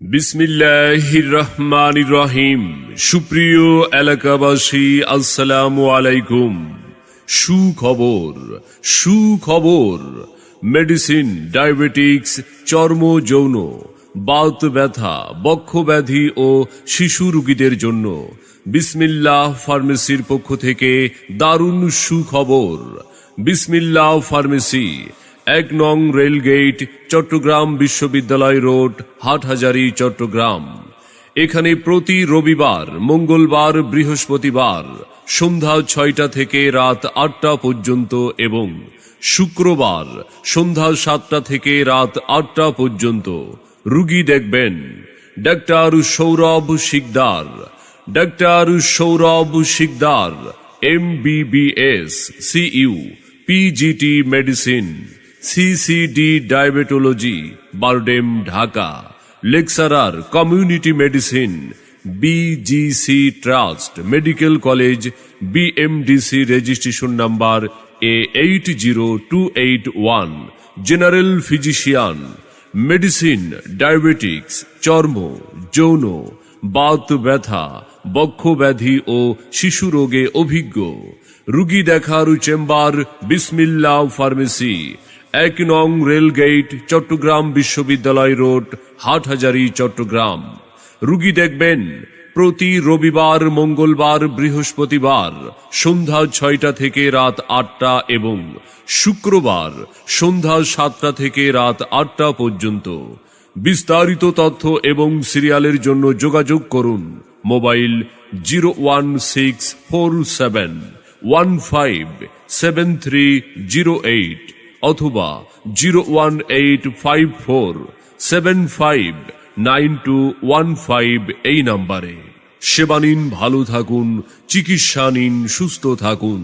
বিসমিল্লাহির রহমানির রহিম সুপ্রিয় এলাকাবাসী, আসসালামু আলাইকুম। সুখবর সুখবর। মেডিসিন, ডায়াবেটিক্স চর্ম যৌন বাত ব্যথা, বক্ষ ব্যাধি ও শিশু রোগীদের জন্য বিসমিল্লাহ ফার্মেসির পক্ষ থেকে দারুণ সুখবর। বিসমিল্লাহ ফার্মেসি এক নং রেলগেট চট্টগ্রাম বিশ্ববিদ্যালয় রোড হাটহাজারি চট্টগ্রাম এখানে প্রতি রবিবার, মঙ্গলবার, বৃহস্পতিবার, সন্ধ্যা ছয়টা থেকে রাত আটটা পর্যন্ত এবং শুক্রবার, সন্ধ্যা সাতটা থেকে রাত আটটা পর্যন্ত। রুগী দেখবেন। Doctor Sourav Sikdar. Doctor Sourav Sikdar MBBS CU, PGT medicine. CCD diabetology BIRDEM Dhaka lecturer community medicine BGC trust medical college BMDC registration number A eight zero two eight one general physician medicine diabetics চর্ম যৌন বাত ব্যথা বক্ষ ব্যাধি ও শিশু রোগে অভিজ্ঞ রুগী দেখার চেম্বার বিসমিল্লা ফার্মেসি এক নং রেলগেট চট্টগ্রাম বিশ্ববিদ্যালয় রোড হাটহাজারি চট্টগ্রাম রুগী দেখবেন প্রতি রবিবার মঙ্গলবার বৃহস্পতিবার সন্ধ্যা ছয়টা থেকে রাত আটটা এবং শুক্রবার সন্ধ্যা সাতটা থেকে রাত আটটা পর্যন্ত বিস্তারিত তথ্য এবং সিরিয়ালের জন্য যোগাযোগ করুন mobile zero one six four seven one five seven three zero eight অথবা zero one eight five four seven five nine two one five এই নাম্বারে। সেবা নিন ভালো থাকুন চিকিৎসা নিন সুস্থ থাকুন।